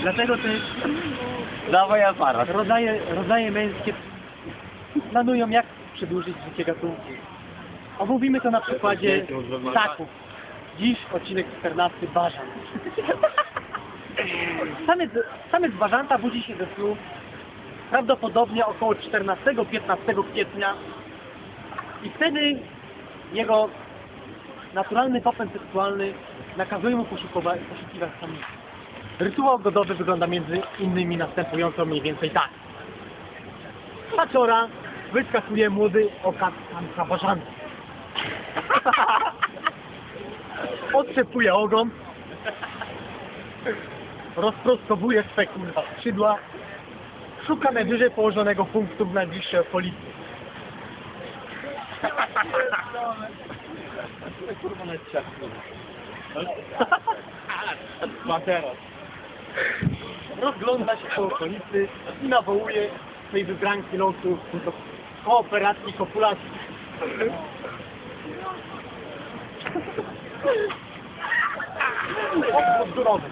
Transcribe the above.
Dlatego też Dawaj aparat. rodzaje, rodzaje męskie planują jak przedłużyć życie gatunku. Omówimy to na przykładzie ptaków. Dziś odcinek 14 Bażan. Samiec, samiec bażanta budzi się ze snu prawdopodobnie około 14-15 kwietnia i wtedy jego naturalny popęd seksualny nakazuje mu poszukiwać samicy. Rytuał godowy wygląda między innymi następująco mniej więcej tak. Paczora wyskakuje młody okat samca bażanta. Otrzepuje ogon, rozprostowuje swe kurwa skrzydła, szuka najwyżej położonego punktu w najbliższej okolicy. Kurwa na. Ma teraz. Rozgląda się po okolicy i nawołuje swej wybranki losu do kooperacji, kopulacji. Odwrót górowy.